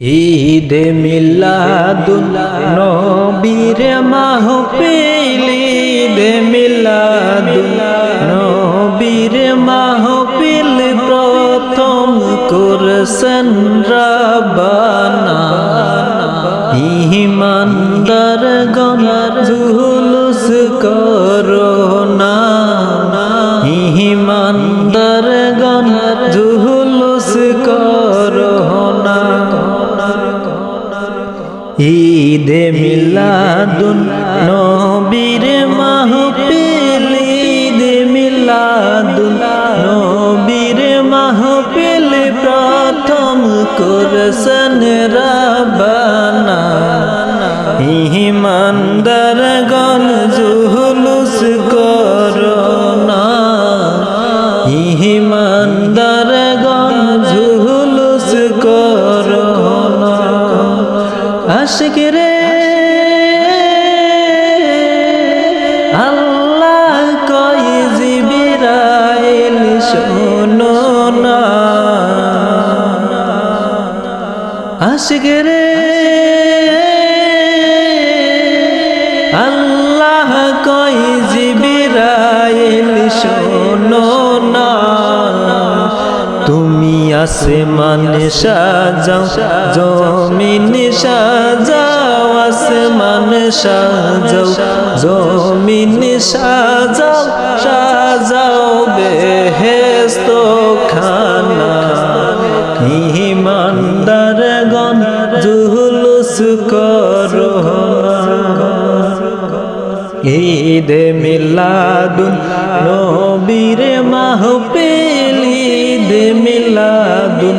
ঈদে মিলাদুল নবীর মাহফিল ঈদে মিলাদুল নবীর মাহফিল প্রথম করছেন রাবানা ইমানদার নবীর মাহফিল ঈদে মিলাদুন নবীর মাহফিল প্রথম করছেন রাবানা। ইমানদার গণ জুলুস করোনা। ইমানদার গণ জুলুস করোনা। আশিক আশিক রে আল্লাহ কই জিবিরাইল, শোনো না। তুমি আসমানে সাজাও, জমিন সাজাও, আসমান সাজাও, জমিন সাজাও সাজাও বেহেস্ত ঈদে মিলাদুন নবীর মাহফিল, ঈদে মিলাদুন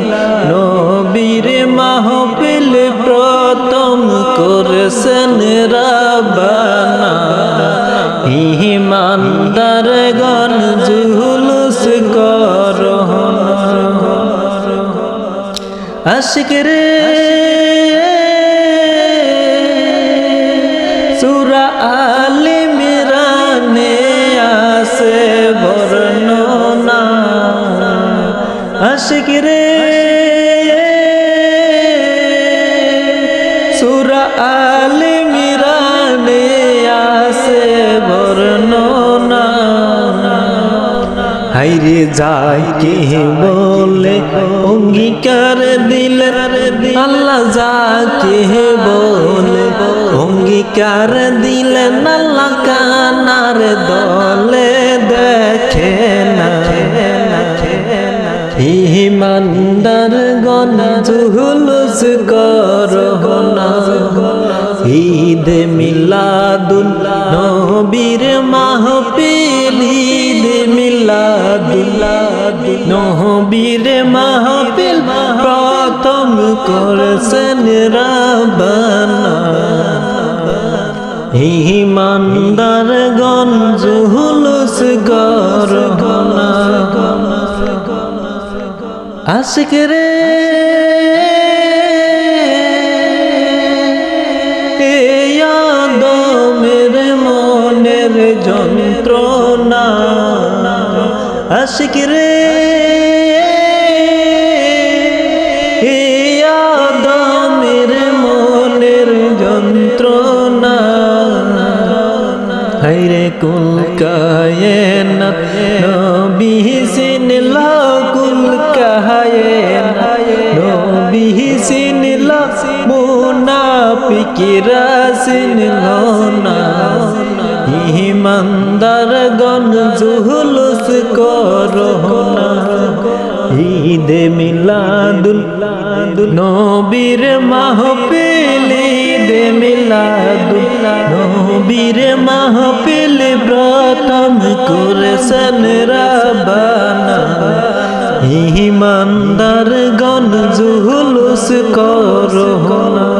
নবীর মাহফিল প্রথম করছেন রাবানা। ইমানদার গণ জুলুস করোনা আশিক রে সুরা আশিক রে। সুরা আলি মিরানে আসে বর্ণনা। হাইরে যাই কে বলে, অঙ্গীকার দিলে আল্লাহ যাকে বলে। অঙ্গীকার দিলে আল্লাহ কানার দলে করো ঈদ মিলাদুল নবীর মাহফিল, ঈদ মিলাদুল নবীর মাহফিল প্রথম করছেন রাবানা। ইমানদার গণ জুলুস করোনা আশিক রে আশিক রে। মেরে মনের যন্ত্রণা। হাইরে কুল কায়না নবী সিনলা কুল কায়না নবী সিনলা মুনাফিকিরা সিনলা না ইমানদার গণ জুলুস করোনা ঈদে মিলাদুল নবীর মাহফিল, ঈদে মিলাদুল নবীর মাহফিল প্রথম করেছেন রাবানা ইমানদার গণ জুলুস করোনা